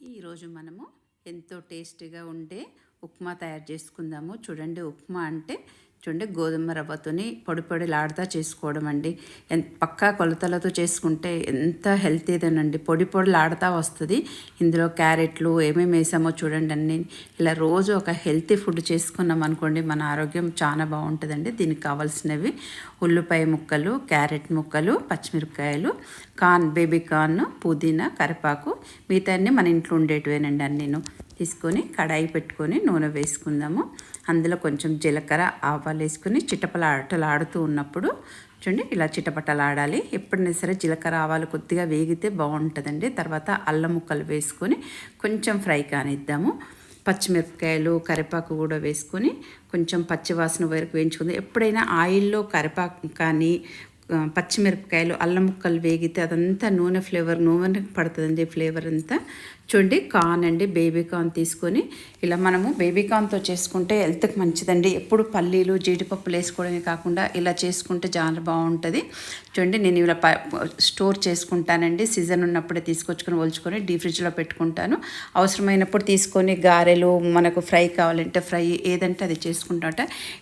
ఈరోజు మనము ఎంతో టేస్టీగా ఉండే ఉప్మా తయారు చేసుకుందాము. చూడండి ఉప్మా అంటే చూడండి గోధుమ రవ్వతోని పొడి పొడిలాడుతా చేసుకోవడం అండి. ఎంత పక్కా కొలతలతో చేసుకుంటే ఎంత హెల్తీదేనండి పొడి పొడిలాడుతా వస్తుంది. ఇందులో క్యారెట్లు ఏమేమి వేసామో చూడండి అన్ని. ఇలా రోజు ఒక హెల్తీ ఫుడ్ చేసుకున్నాం అనుకోండి మన ఆరోగ్యం చాలా బాగుంటుందండి. దీనికి కావాల్సినవి ఉల్లిపాయ ముక్కలు క్యారెట్ ముక్కలు పచ్చిమిరపకాయలు కార్న్ బేబీ కార్న్ పుదీనా కరివేపాకు మిగతా అన్నీ మన ఇంట్లో ఉండేటివేనండి అన్నీను. తీసుకొని కడాయి పెట్టుకొని నూనె వేసుకుందాము. అందులో కొంచెం జీలకర్ర ఆవాలు వేసుకుని చిటపలాటలాడుతూ ఉన్నప్పుడు చూడండి ఇలా చిటపటలాడాలి ఎప్పుడైనా సరే జీలకర్ర ఆవాలు కొద్దిగా వేగితే బాగుంటుందండి. తర్వాత అల్లం ముక్కలు వేసుకొని కొంచెం ఫ్రై కానిద్దాము. పచ్చిమిరపకాయలు కరివేపాకు కూడా వేసుకొని కొంచెం పచ్చివాసన వరకు వేయించుకుంది. ఎప్పుడైనా ఆయిల్లో కరివేపాకు కానీ పచ్చిమిరపకాయలు అల్లం ముక్కలు వేగితే అదంతా నూనె ఫ్లేవర్ నూనె పడుతుందండి ఫ్లేవర్ అంతా. చూడండి కార్న్ అండి బేబీ కార్న్ తీసుకొని ఇలా మనము బేబీ కార్న్తో చేసుకుంటే హెల్త్కి మంచిదండి. ఎప్పుడు పల్లీలు జీడిపప్పులు వేసుకోవడమే కాకుండా ఇలా చేసుకుంటే చాలా బాగుంటుంది. చూడండి నేను ఇలా ప స్టోర్ చేసుకుంటానండి. సీజన్ ఉన్నప్పుడే తీసుకొచ్చుకొని ఒలుచుకొని డీ ఫ్రిడ్జ్లో పెట్టుకుంటాను. అవసరమైనప్పుడు తీసుకొని గారెలు మనకు ఫ్రై కావాలంటే ఫ్రై ఏదంటే అది చేసుకుంటాట.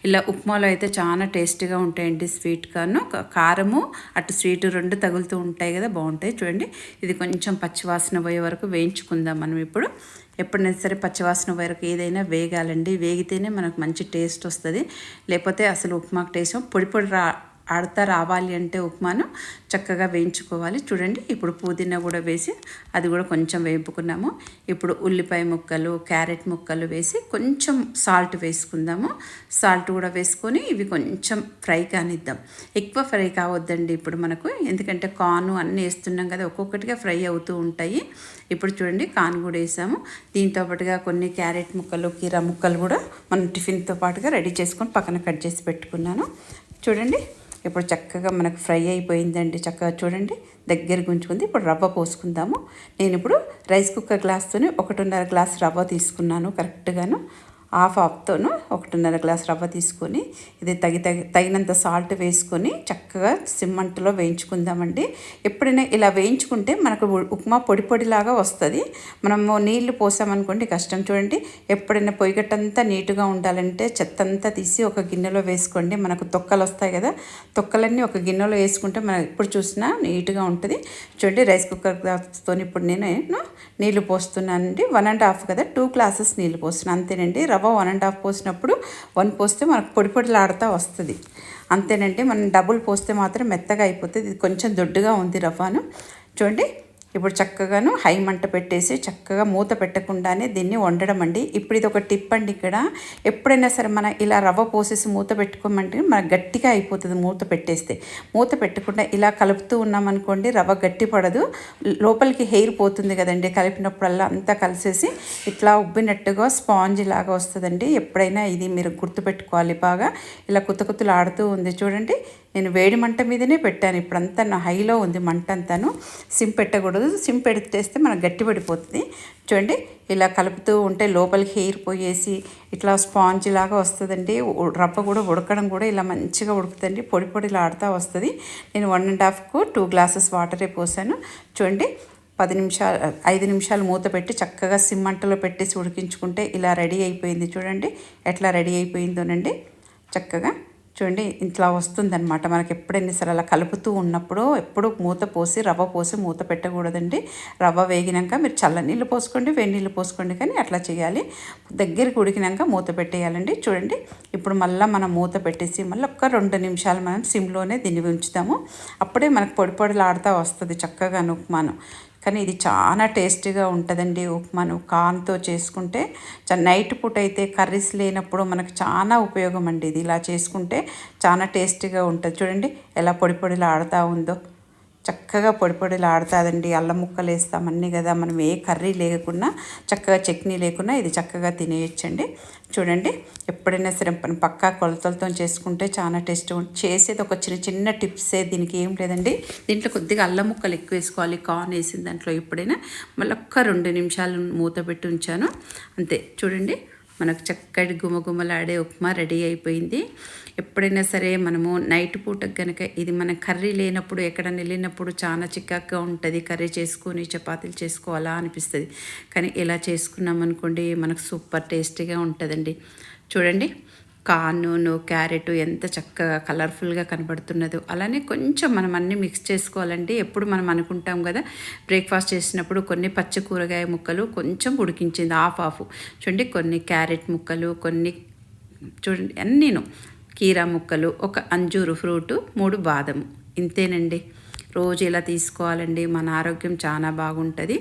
ఇలా ఉప్మాలో అయితే చాలా టేస్టీగా ఉంటాయండి స్వీట్ కాను కారము అటు స్వీట్ రెండు తగులుతూ ఉంటాయి కదా బాగుంటాయి. చూడండి ఇది కొంచెం పచ్చివాసన పోయే వరకు వేయించుకుందాం మనం ఇప్పుడు. ఎప్పుడైనా సరే పచ్చివాసన వరకు ఏదైనా వేగాలండి. వేగితేనే మనకు మంచి టేస్ట్ వస్తుంది. లేకపోతే అసలు ఉప్మాకు టేస్ట్ పొడి పొడి రా ఆడతా రావాలి అంటే ఉప్మాను చక్కగా వేయించుకోవాలి. చూడండి ఇప్పుడు పుదీనా కూడా వేసి అది కూడా కొంచెం వేపుకున్నాము. ఇప్పుడు ఉల్లిపాయ ముక్కలు క్యారెట్ ముక్కలు వేసి కొంచెం సాల్ట్ వేసుకుందాము. సాల్ట్ కూడా వేసుకొని ఇవి కొంచెం ఫ్రై కానిద్దాం. ఎక్కువ ఫ్రై కావద్దండి ఇప్పుడు మనకు ఎందుకంటే కాను అన్నీ వేస్తున్నాం కదా ఒక్కొక్కటిగా ఫ్రై అవుతూ ఉంటాయి. ఇప్పుడు చూడండి కాన్ కూడా వేసాము. దీంతో పాటుగా కొన్ని క్యారెట్ ముక్కలు కీరా ముక్కలు కూడా మనం టిఫిన్తో పాటుగా రెడీ చేసుకొని పక్కన కట్ చేసి పెట్టుకున్నాను. చూడండి ఇప్పుడు చక్కగా మనకు ఫ్రై అయిపోయిందండి. చక్కగా చూడండి దగ్గర ఉంచుకుంది. ఇప్పుడు రవ్వ పోసుకుందాము. నేను ఇప్పుడు రైస్ కుక్కర్ గ్లాస్తోనే ఒకటిన్నర గ్లాస్ రవ్వ తీసుకున్నాను కరెక్ట్గాను. హాఫ్ హాఫ్తోను ఒకటిన్నర గ్లాస్ రవ్వ తీసుకొని ఇది తగి తగి తగినంత సాల్ట్ వేసుకొని చక్కగా సిమ్మంటలో వేయించుకుందామండి. ఎప్పుడైనా ఇలా వేయించుకుంటే మనకు ఉప్మా పొడి పొడిలాగా వస్తుంది. మనము నీళ్ళు పోసామనుకోండి కష్టం. చూడండి ఎప్పుడైనా పొయ్యిగట్టంతా నీట్గా ఉండాలంటే చెత్త అంతా తీసి ఒక గిన్నెలో వేసుకోండి. మనకు తొక్కలు వస్తాయి కదా తొక్కలన్నీ ఒక గిన్నెలో వేసుకుంటే మనం ఎప్పుడు చూసినా నీట్గా ఉంటుంది. చూడండి రైస్ కుక్కర్ గ్లాస్తో ఇప్పుడు నేను నీళ్ళు పోస్తున్నానండి. వన్ అండ్ హాఫ్ కదా టూ గ్లాసెస్ నీళ్ళు పోస్తున్నాను అంతేనండి. రవ్వ వన్ అండ్ హాఫ్ పోసినప్పుడు వన్ పోస్తే మనకు పొడి పొడిలాడుతూ వస్తుంది. అంతేనంటే మనం డబుల్ పోస్తే మాత్రం మెత్తగా అయిపోతుంది. ఇది కొంచెం దొడ్డుగా ఉంది రవ్వను. చూడండి ఇప్పుడు చక్కగాను హై మంట పెట్టేసి చక్కగా మూత పెట్టకుండానే దీన్ని వండడం అండి. ఇప్పుడు ఇది ఒక టిప్ అండి ఇక్కడ. ఎప్పుడైనా సరే మనం ఇలా రవ్వ పోసేసి మూత పెట్టుకోమంటే మనకు గట్టిగా అయిపోతుంది మూత పెట్టేస్తే. మూత పెట్టకుండా ఇలా కలుపుతూ ఉన్నామనుకోండి రవ్వ గట్టి పడదు. లోపలికి హెయిర్ పోతుంది కదండి. కలిపినప్పుడల్లా అంతా కలిసేసి ఇట్లా ఉబ్బినట్టుగా స్పాంజ్ లాగా వస్తుందండి. ఎప్పుడైనా ఇది మీరు గుర్తుపెట్టుకోవాలి బాగా. ఇలా కుత్త కుత్తలు ఆడుతూ ఉంది. చూడండి నేను వేడి మంట మీదనే పెట్టాను. ఇప్పుడంతా నా హైలో ఉంది మంట అంతాను. సిమ్ పెట్టకూడదు. సిమ్ పెడితేస్తే మనకు గట్టి పడిపోతుంది. చూడండి ఇలా కలుపుతూ ఉంటే లోపలికి హెయిర్ పోయేసి ఇట్లా స్పాంజ్ లాగా వస్తుందండి. రప్ప రవ్వ కూడా ఉడకడం కూడా ఇలా మంచిగా ఉడుకుతుంది పొడి పొడిలా ఆడుతూ వస్తుంది. నేను వన్ అండ్ హాఫ్కు టూ గ్లాసెస్ వాటరే పోసాను. చూడండి పది నిమిషాలు ఐదు నిమిషాలు మూత పెట్టి చక్కగా సిమ్మంటలో పెట్టేసి ఉడికించుకుంటే ఇలా రెడీ అయిపోయింది. చూడండి ఎట్లా రెడీ అయిపోయిందోనండి. చక్కగా చూడండి ఇట్లా వస్తుందన్నమాట. మనకి ఎప్పుడైనా సరే అలా కలుపుతూ ఉన్నప్పుడు ఎప్పుడు మూత పోసి రవ్వ పోసి మూత పెట్టకూడదండి. రవ్వ వేగినాక మీరు చల్ల నీళ్ళు పోసుకోండి వేడి నీళ్ళు పోసుకోండి కానీ అట్లా చేయాలి. దగ్గరికి ఉడికినాక మూత పెట్టేయాలండి. చూడండి ఇప్పుడు మళ్ళీ మనం మూత పెట్టేసి మళ్ళీ ఒక్క రెండు నిమిషాలు మనం సిమ్లోనే దీన్ని ఉంచుతాము. అప్పుడే మనకు పొడి పొడిలాడుతూ వస్తుంది చక్కగా ఉప్మాను. కానీ ఇది చాలా టేస్టీగా ఉంటుందండి ఉప్మాను. కాన్తో చేసుకుంటే చ- నైట్ పూట అయితే కర్రీస్ లేనప్పుడు మనకు చాలా ఉపయోగం అండి ఇది. ఇలా చేసుకుంటే చాలా టేస్టీగా ఉంటుంది. చూడండి ఎలా పొడి పొడిలా ఆడుతూ ఉందో. చక్కగా పొడి అల్లం ముక్కలు వేస్తాం అన్నీ కదా. మనం ఏ కర్రీ లేకుండా చక్కగా చట్నీ లేకుండా ఇది చక్కగా తినేయచ్చండి. చూడండి ఎప్పుడైనా సరే మనం పక్కా కొలతలతో చేసుకుంటే చాలా టేస్ట్ చేసేది ఒక చిన్న చిన్న టిప్సే దీనికి ఏం లేదండి. దీంట్లో కొద్దిగా అల్లం ముక్కలు ఎక్కువ వేసుకోవాలి. కార్న్ వేసిన దాంట్లో ఎప్పుడైనా మళ్ళీ ఒక్క రెండు నిమిషాలు మూత పెట్టి ఉంచాను. అంతే. చూడండి మనకు చక్కటి గుమగుమలాడే ఉప్మా రెడీ అయిపోయింది. ఎప్పుడైనా సరే మనము నైట్ పూట కనుక ఇది మన కర్రీ లేనప్పుడు ఎక్కడైనా వెళ్ళినప్పుడు చాలా చిక్కగా ఉంటుంది. కర్రీ చేసుకొని చపాతీలు చేసుకోవాలా అనిపిస్తుంది. కానీ ఇలా చేసుకున్నాం అనుకోండి మనకు సూపర్ టేస్టీగా ఉంటుందండి. చూడండి కానును క్యారెట్ ఎంత చక్కగా కలర్ఫుల్గా కనబడుతున్నదో అలానే కొంచెం మనం అన్నీ మిక్స్ చేసుకోవాలండి ఎప్పుడు మనం అనుకుంటాం కదా బ్రేక్ఫాస్ట్ చేసినప్పుడు కొన్ని పచ్చి కూరగాయ ముక్కలు కొంచెం ఉడికించింది ఆఫ్ ఆఫ్ చూడండి కొన్ని క్యారెట్ ముక్కలు కొన్ని చూడండి అన్నీను. కీరా ముక్కలు ఒక అంజూరు ఫ్రూటు మూడు బాదము. ఇంతేనండి. రోజు ఇలా తీసుకోవాలండి. మన ఆరోగ్యం చాలా బాగుంటుంది.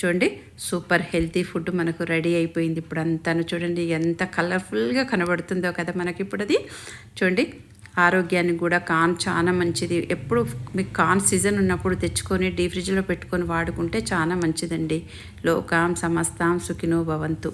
చూడండి సూపర్ హెల్తీ ఫుడ్ మనకు రెడీ అయిపోయింది ఇప్పుడు అంతాను చూడండి ఎంత కలర్ఫుల్గా కనబడుతుందో కదా మనకి ఇప్పుడు అది చూడండి ఆరోగ్యానికి కూడా కాన్ చాలా మంచిది. ఎప్పుడు మీకు కాన్ సీజన్ ఉన్నప్పుడు తెచ్చుకొని డీ ఫ్రిడ్జ్లో పెట్టుకొని వాడుకుంటే చాలా మంచిదండి. లోకాం సమస్తాం సుఖినో భవంతు.